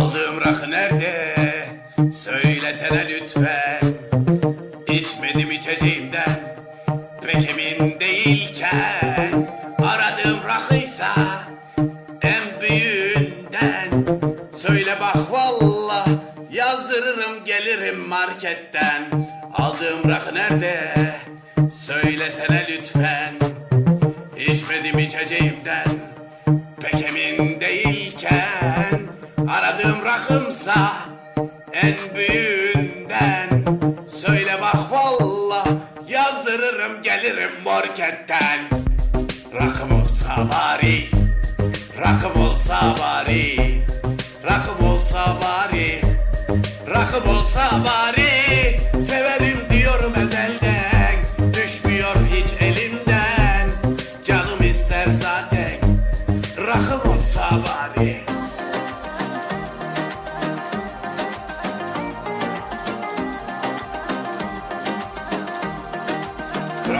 Aldığım rakı nerede? Söylesene lütfen. İçmedim içeceğimden. Pek emin değilken. Aradığım rakıysa en büyüğünden. Söyle bak valla yazdırırım gelirim marketten. Aldığım rakı nerede? Söylesene lütfen. İçmedim içeceğimden. Pek emin değilken. Aradığım rakımsa En büyüğünden Söyle bak valla Yazdırırım gelirim marketten. Rakım olsa bari Rakım olsa bari Rakım olsa bari Rakım olsa bari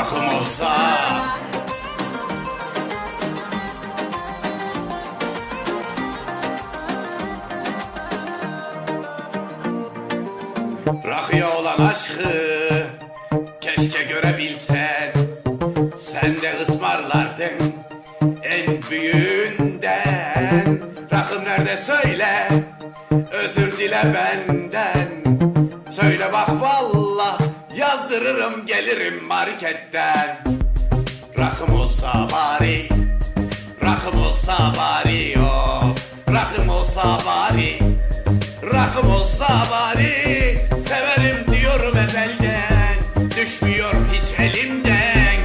Rakım olsa. Rakıya olan aşkı keşke görebilsen. Sen de ısmarlardın en büyüğünden. Rakım nerede söyle özür dile benden. Söyle bak valla yazdırırım gelirim marketten. Rakım olsa bari Rakım olsa bari of. Rakım olsa bari Rakım olsa bari. Severim diyorum ezelden Düşmüyor hiç elimden.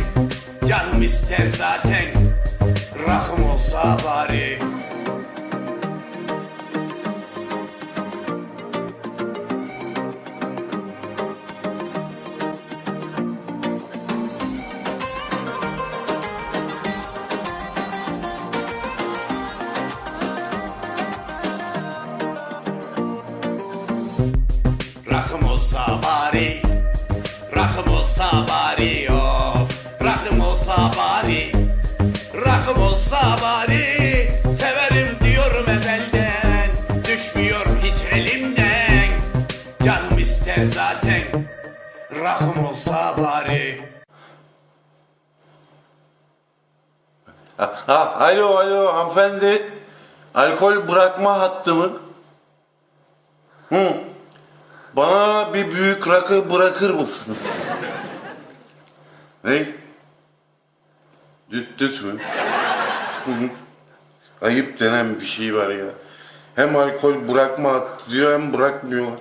Canım ister zaten Rakım olsa bari olsa bari Rakım olsa bari of Rakım olsa bari Rakım olsa bari Severim diyorum ezelden Düşmüyor hiç elimden Canım ister zaten Rakım olsa bari ha, alo alo hanımefendi. Alkol bırakma hattı mı? Hı. Bana bir büyük rakı bırakır mısınız? ne? Düt düt mü? Ayıp denen bir şey var ya. Hem alkol bırakma diyor hem bırakmıyorlar.